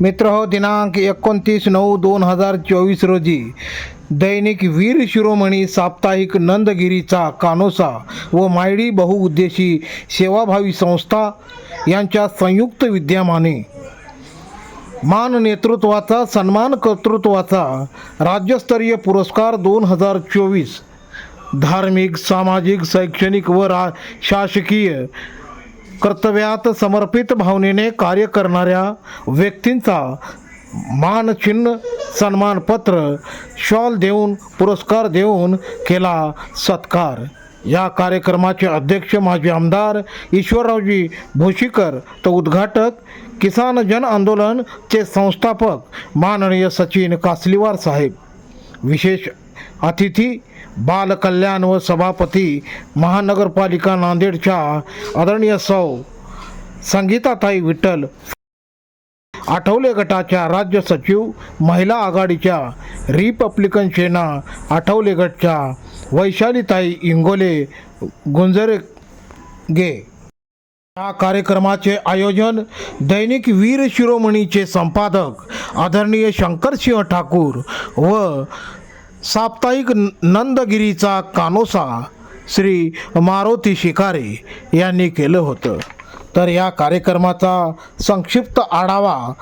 मित्र हो दिनांक एकोणतीस नऊ दोन हजार चोवीस रोजी दैनिक वीर शिरोमणी साप्ताहिक नंदगिरीचा कानोसा व मायडी बहुउद्देशी सेवाभावी संस्था यांच्या संयुक्त विद्यमाने. मान नेतृत्वाचा सन्मान कर्तृत्वाचा राज्यस्तरीय पुरस्कार दोन हजार चोवीस. धार्मिक सामाजिक शैक्षणिक व रा शासकीय कर्तव्यात समर्पित भावनेने कार्य करणाऱ्या व्यक्तींचा मानचिन्ह सन्मानपत्र शॉल देऊन पुरस्कार देऊन केला सत्कार. या कार्यक्रमाचे अध्यक्ष माजी आमदार ईश्वररावजी भोशीकर तर उद्घाटक किसान जन आंदोलनचे संस्थापक माननीय सचिन कासलीवार साहेब. विशेष अतिथी बालकल्याण व सभापती महानगरपालिका नांदेडच्या आदरणीय सौ संगीताताई विठ्ठल आठवले गटाच्या राज्य सचिव महिला आघाडीच्या रिपब्लिकन सेना आठवले गटच्या वैशालीताई इंगोले गुंजरे गे. या कार्यक्रमाचे आयोजन दैनिक वीर शिरोमणीचे संपादक आदरणीय शंकरसिंह ठाकूर व साप्ताहिक नंदगिरीचा कानोसा श्री मारुती शिकारे यांनी केलं होतं. तर या कार्यक्रमाचा संक्षिप्त आढावा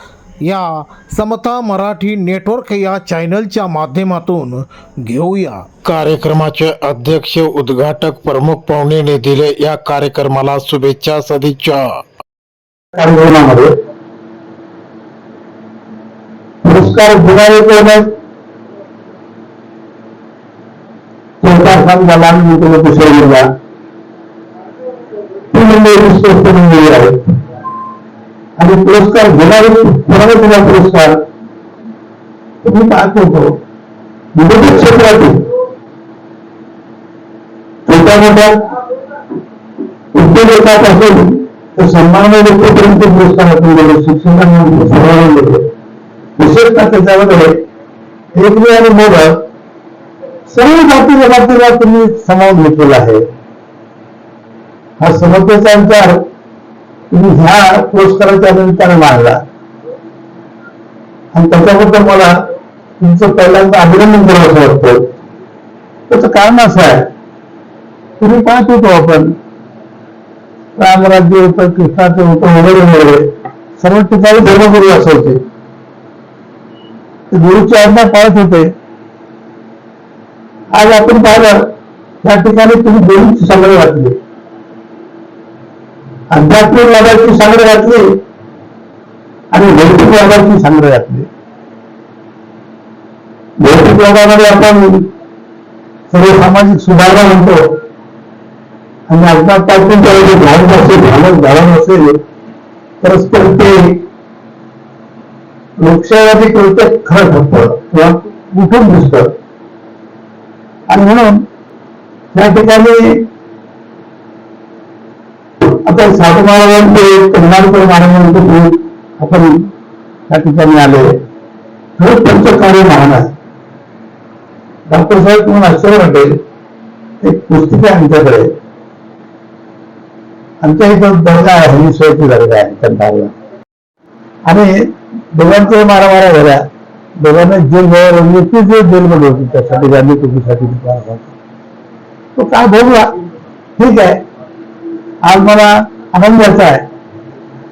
या समता मराठी नेटवर्क या चॅनलच्या माध्यमातून घेऊया. कार्यक्रमाचे अध्यक्ष उद्घाटक प्रमुख पाहुणेने दिले या कार्यक्रमाला शुभेच्छा सदिच्छा. कार्यक्रमामध्ये पुरस्कार घेणारे कोण आहेत सरकार खान झाला मी तुला दुसऱ्या ती म्हणजे विश्वस्त मंडळी आहेत आणि पुरस्कार घेणारे कोणाला दिला पुरस्कार तुम्ही पाहत होतो विविध क्षेत्रातील छोट्या मोठ्या उद्योजकापासून तर सर्व जाती जमातीला तुम्ही समावून घेतलेला आहे. हा समतेचा विचार तुम्ही ह्या पुरस्काराच्या निमित्ताने मांडला. आणि त्याच्याबद्दल मला तुमचं पहिल्यांदा अभिनंदन करावं वाटतं त्याचं कारण असं आहे तुम्ही पाहत होतो आपण रामराज्य होतं कृष्णाचं होतं वगैरे वगैरे सर्व ठिकाणी धर्मगुरू असायचे. ते गुरुची आज्ञा पाळत होते. आज आपण पाहिलं त्या ठिकाणी तुम्ही दोन संग्रह घातले. आध्यात्मिक वादाची संग्रह घातली आणि भौतिक वादाची सांगडे घातली. भौतिक वादामध्ये आपण सर्व सामाजिक सुधारणा म्हणतो. आणि अज्ञात पासून जे घालत असेल घालत धारण असेल परस्पर ते लोकशाहीवादी कृत्य खरं ठरतं किंवा उठून दिसतं आणि म्हणून या ठिकाणी आता साधू महाराजांचे कल्याणकर महाराजांचे आपण या ठिकाणी आले. खरंच त्यांचं कार्य महान आहे. डॉक्टर साहेब तुम्हाला आश्चर्य वाटेल. एक पुस्तिका आहे आमच्याकडे. आमच्या इथं दर्गा आहे हनीश्वरची दर्गा आहे कंटाळला आणि दोघांचं मारामारा झाल्या. दोघांना जेल जायला लागली ते जे जेलमध्ये होती. त्यासाठी गांधी टोपीसाठी तो काय भोगला ठीक आहे. आज मला आनंद घ्यायचा आहे.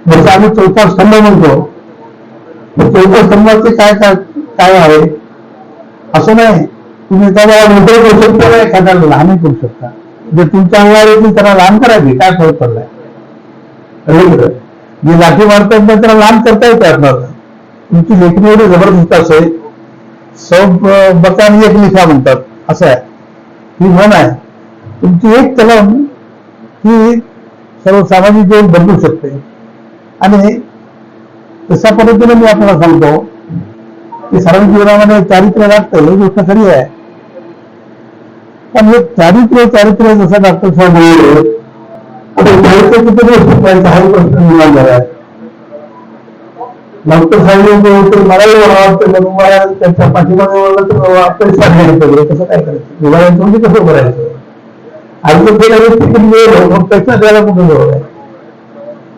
जसं आम्ही चौथा स्तंभ म्हणतो तर चौथा स्तंभाचे काय काय काय आहे? असं नाही. तुम्ही एखाद्याला मोठं करू शकता एखाद्याला लहानही करू शकता? जे तुमच्या अंगावर येतील त्याला लहान करायची. काय फरक पडलाय? कळलं का? जे लाठी मारतात ना त्याला लहान करता येते आपल्याला तुमची लेखणी एवढी जबरदस्त असे सब बकानी एक लिखा म्हणतात असं आहे. ही म्हण आहे. तुमची एक कलम ही सर्वसामान्य जीवन बदलू शकते. आणि तशा पद्धतीने मी आपल्याला सांगतो की सार्वजनिक जीवनामध्ये चारित्र्य लागतं ही गोष्ट खरी आहे. पण हे चारित्र्य चारित्र्य जसं डॉक्टर साहेब बोलले चारित्र्य किती दिवस हा प्रश्न निर्माण झाला आहे. डॉक्टर साहेब जे होते मलाही वाटतं मग मला त्यांच्या पाठीमागे वळलं तर पैसा घ्यायला पाहिजे कसं काय करायचं विभागायचं म्हणजे कसं करायचं आणि तर गेल्या वेळेस तिकीट मिळेल मग पैसा द्यायला कुठे जवळ आहे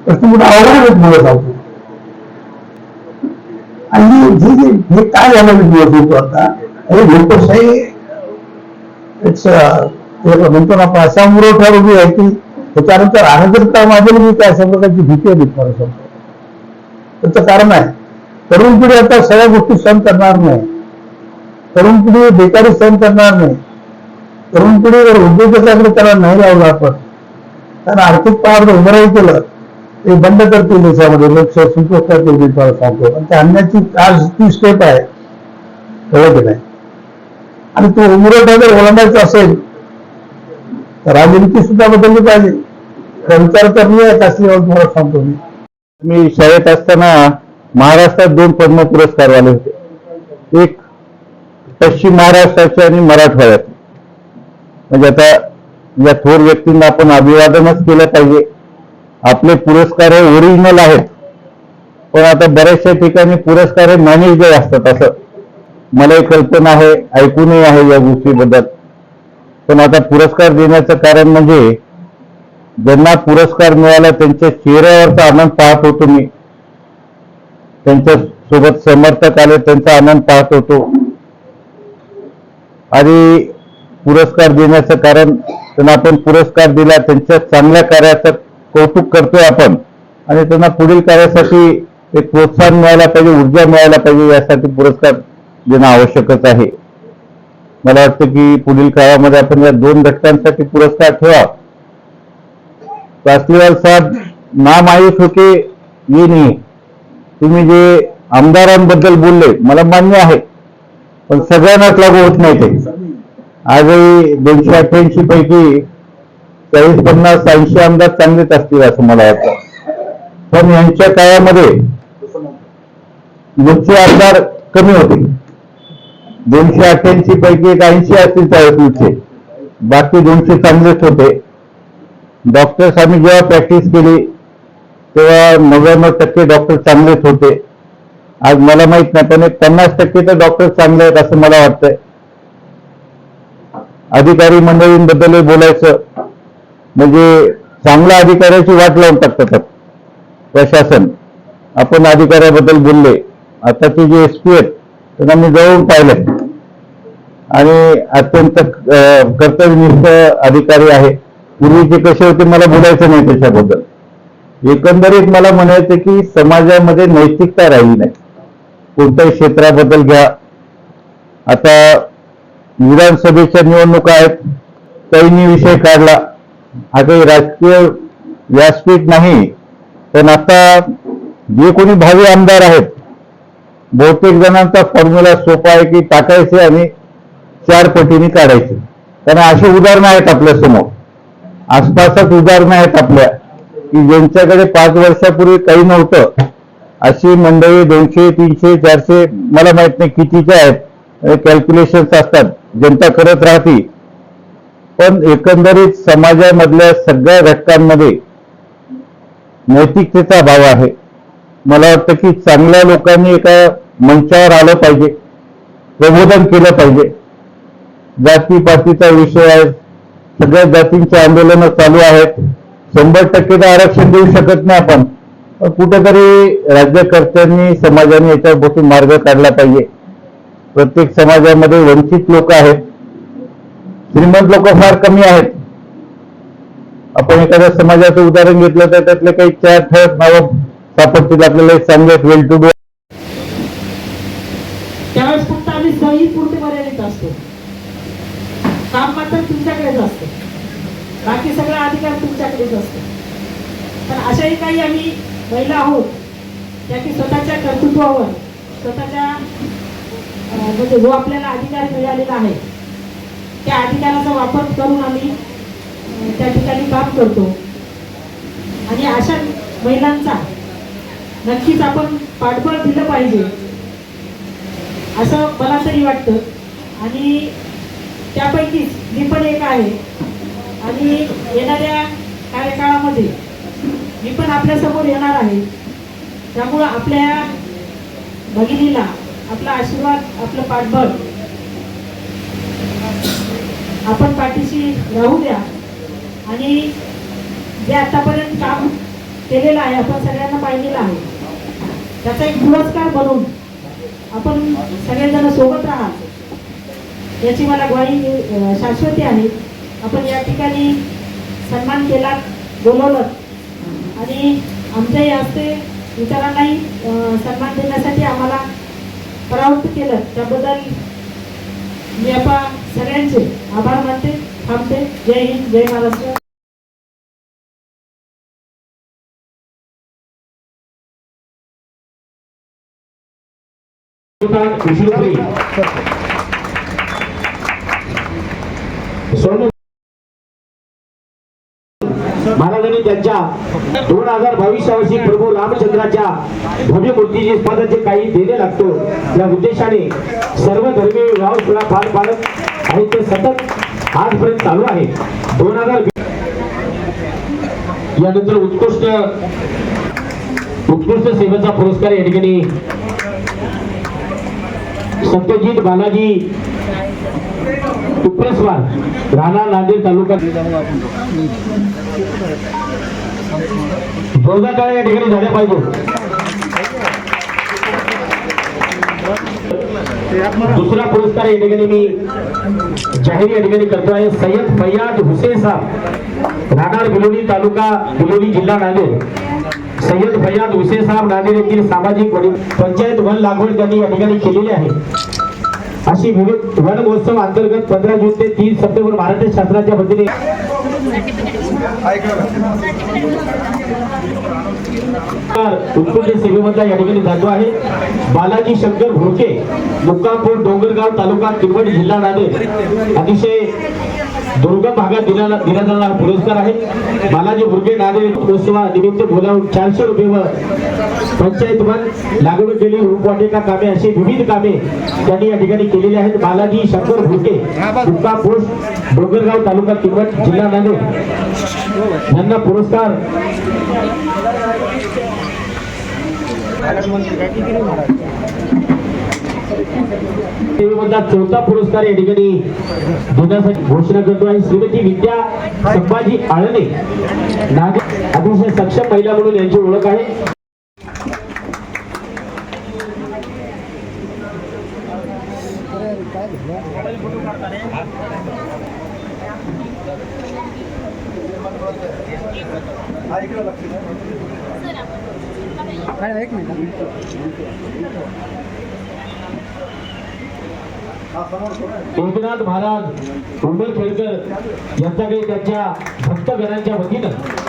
प्रश्न कुठे अवघड मुलं सांगतो आणि जे जे हे काय झालं मी दिवस होतो आता हे लोकशाही it's, म्हणतो ना आपण अशा मुरवठ्या उभी आहे की त्याच्यानंतर अनागरिकता माझ्या मी काय समजा त्याची भीती आहे मला समजा त्याचं कारण आहे. तरुण पिढी आता सगळ्या गोष्टी सहन करणार नाही. तरुण पिढी बेकारी सहन करणार नाही. तरुण पिढीवर उद्योजकाकडे त्याला नाही लावलं आपण कारण आर्थिक पावर उभारही केलं ते बंद करतील देशामध्ये लोकशाही संतोष करतील तुम्हाला सांगतो. आणि त्या आणण्याची आज ती स्टेप आहे. कळलं की नाही. आणि तो उमरटा जर ओलांडायचा असेल तर राजनीती सुद्धा बदलली पाहिजे. विचार तर नाही आहे कसली तुम्हाला सांगतो मी. मी शाळेत असताना महाराष्ट्रात दोन पद्म पुरस्कार आले होते. एक पश्चिम महाराष्ट्राचे आणि मराठवाड्यात. म्हणजे आता या थोर व्यक्तींना आपण अभिवादनच केलं पाहिजे. आपले पुरस्कार हे ओरिजिनल आहेत. पण आता बऱ्याचशा ठिकाणी पुरस्कार हे मॅनेज असतात असं. मलाही कल्पना आहे ऐकूनही आहे या गोष्टीबद्दल. पण आता पुरस्कार देण्याचं कारण म्हणजे ज्यांना पुरस्कार मिळाला त्यांच्या चेहऱ्यावरचा आनंद पाहत होतो मी. त्यांच्यासोबत समर्थक आले त्यांचा आनंद पाहत होतो. आणि पुरस्कार देण्याचं कारण त्यांना आपण पुरस्कार दिला त्यांच्या चांगल्या कार्याचं कौतुक करतोय आपण. आणि त्यांना पुढील कार्यासाठी एक प्रोत्साहन मिळायला पाहिजे ऊर्जा मिळायला पाहिजे यासाठी पुरस्कार देणं आवश्यकच आहे. मला वाटतं की पुढील काळामध्ये आपण या दोन घटकांसाठी पुरस्कार ठेवा. कासलीवाल साहेब नाम आयुष होते ये नाही. तुम्ही जे आमदारांबद्दल बोलले मला मान्य आहे. पण सगळ्यांनाच लागू होत नाही ते. आजही दोनशे अठ्ठ्याऐंशी पैकी चाळीस पन्नास ऐंशी आमदार चांगलेच असतील असं मला वाटतं. पण यांच्या काळामध्ये लोकचे आमदार कमी होते. दोनशे अठ्ठ्याऐंशी पैकी एक ऐंशी असतील चाळीसचे बाकी दोनशे चांगलेच होते. डॉक्टर्स आम्ही जेव्हा प्रॅक्टिस केली तेव्हा नव्याण्णव टक्के डॉक्टर चांगलेच होते. आज मला माहीत नाही पण एक पन्नास टक्के तर डॉक्टर चांगले आहेत असं मला वाटतंय. अधिकारी मंडळींबद्दलही बोलायचं म्हणजे चांगल्या अधिकाऱ्याची वाट लावून टाकतात प्रशासन. आपण अधिकाऱ्याबद्दल बोलले. आताचे जे एस पी आहेत त्यांना मी जवळून पाहिले आणि अत्यंत कर्तव्यनिष्ठ अधिकारी आहे. पूर्वीचे कसे होते मला बोलायचं नाही त्याच्याबद्दल एकंदरीत मला म्हणायचं की समाजामध्ये नैतिकता राहिली नाही. कोणत्याही क्षेत्राबद्दल घ्या. आता विधानसभेच्या निवडणुका आहेत. काहींनी विषय काढला. हा काही राजकीय व्यासपीठ नाही. पण आता जे कोणी भावी आमदार आहेत बहुतेक जणांचा फॉर्म्युला सोपा आहे की टाकायचे आणि चार पटीने काढायचे. कारण अशी उदाहरणं आहेत आपल्यासमोर. आसपासच उदाहरणं आहेत आपल्या की ज्यांच्याकडे पाच वर्षापूर्वी काही नव्हतं अशी मंडळी दोनशे तीनशे चारशे मला माहीत नाही कितीच्या आहेत कॅल्क्युलेशन्स असतात जनता करत राहती. पण एकंदरीत समाजामधल्या सगळ्या घटकांमध्ये नैतिकतेचा भाव आहे. मला वाटतं की चांगल्या लोकांनी एका मंचावर आलं पाहिजे प्रबोधन केलं पाहिजे. जातीपातीचा विषय आहे सगळ्या जातींची आंदोलनं चालू आहेत शंभर टक्के तर आरक्षण देऊ शकत नाही आपण. पण कुठेतरी राज्यकर्त्यांनी समाजाने याच्यापासून मार्ग काढला पाहिजे. प्रत्येक समाजामध्ये वंचित लोक आहेत. श्रीमंत लोक फार कमी आहेत. आपण एखाद्या समाजाचं उदाहरण घेतलं तर त्यातले काही चार ठळक नावं सापडतील. आपल्याला एक चांगले वेल टू डू त्यावेळेस फक्त आम्ही सही पूर्ण मर्यादित असतो काम मात्र तुमच्याकडेच असतं बाकी सगळा अधिकार तुमच्याकडेच असतो. पण अशाही काही आम्ही महिला आहोत त्या की स्वतःच्या कर्तृत्वावर स्वतःच्या म्हणजे जो आपल्याला अधिकार मिळालेला आहे त्या अधिकाराचा वापर करून आम्ही त्या ठिकाणी काम करतो. आणि अशा महिलांचा नक्कीच आपण पाठबळ दिलं पाहिजे असं मला तरी वाटतं. आणि त्यापैकीच मी पण एक आहे. आणि येणाऱ्या कार्यकाळामध्ये मी पण आपल्यासमोर येणार आहे. त्यामुळं आपल्या भगिनीला आपला आशीर्वाद आपलं पाठबळ आपण पाठीशी राहू द्या. आणि जे आतापर्यंत काम केलेलं आहे आपण सगळ्यांना पाहिलेलं आहे. त्याचा एक पुरस्कार बनून आपण सगळेजण सोबत राहा याची मला ग्वाही शाश्वती आहे. आपण या ठिकाणी सन्मान केला बोलवलं. आणि आमच्याही हस्ते इतरांनाही सन्मान देण्यासाठी आम्हाला प्रवृत्त केलं. त्याबद्दल मी आपण सगळ्यांचे आभार मानते थांबते. जय हिंद जय महाराष्ट्र. विष्णुप्री. सोनू महाराजांनी त्यांच्या दोन हजार बावीसच्या वर्षी प्रभू रामचंद्राच्या भव्य मूर्तीची स्पर्धाचे काही देणे लागतो या उद्देशाने सर्व धर्मीय विवाह सुद्धा पार पाडत आणि ते सतत आजपर्यंत चालू आहे. दोन हजार यानंतर उत्कृष्ट उत्कृष्ट सेवेचा पुरस्कार या ठिकाणी सत्यजित बालाजी तुप्रेस्वार राणा नांदेड तालुका जोरदार टाळ्या या ठिकाणी पाहिजे. दुसरा पुरस्कार या ठिकाणी मी जाहीर या ठिकाणी करतो आहे. सय्यद हुसेन साहेब राहणार बिलोली तालुका, बिलोली जिल्हा नांदेड. सय्यद फैयाद हुसेन साहेब, नांदेड येथील सामाजिक पंचायत वन लागवड त्यांनी या ठिकाणी केलेली आहे. अशी विविध वन महोत्सव अंतर्गत पंधरा जून ते तीन सप्टेंबर महाराष्ट्र शासनाच्या वतीने उत्कृष्ट सेवेमधला या ठिकाणी जातो आहे. बालाजी शंकर भोके मुक्कामपूर डोंगरगाव तालुका किनवट जिल्हा नांदेड. अतिशय दुर्गम भागात दिला दिला जाणारा पुरस्कार आहे. बालाजी भुर्गे नांदेड महोत्सवानिमित्त बोलावून चारशे रुपये व पंचायत वन लागवड केली. रोपवाटिका कामे अशी विविध कामे त्यांनी या ठिकाणी केलेली आहेत. बालाजी शंकर भुर्के दुर्गा पोस्ट डोंगरगाव तालुका किनवट जिल्हा नांदेड. यांना पुरस्कार. सेवेमधला चौथा पुरस्कार या ठिकाणी देण्यासाठी घोषणा करतो आहे. श्रीमती विद्या संभाजी आळणे नागरिक अतिशय सक्षम महिला म्हणून यांची ओळख आहे. एकनाथ महाराज उंबरखेडकर यांच्याकडे त्यांच्या भक्तगणांच्या वतीनं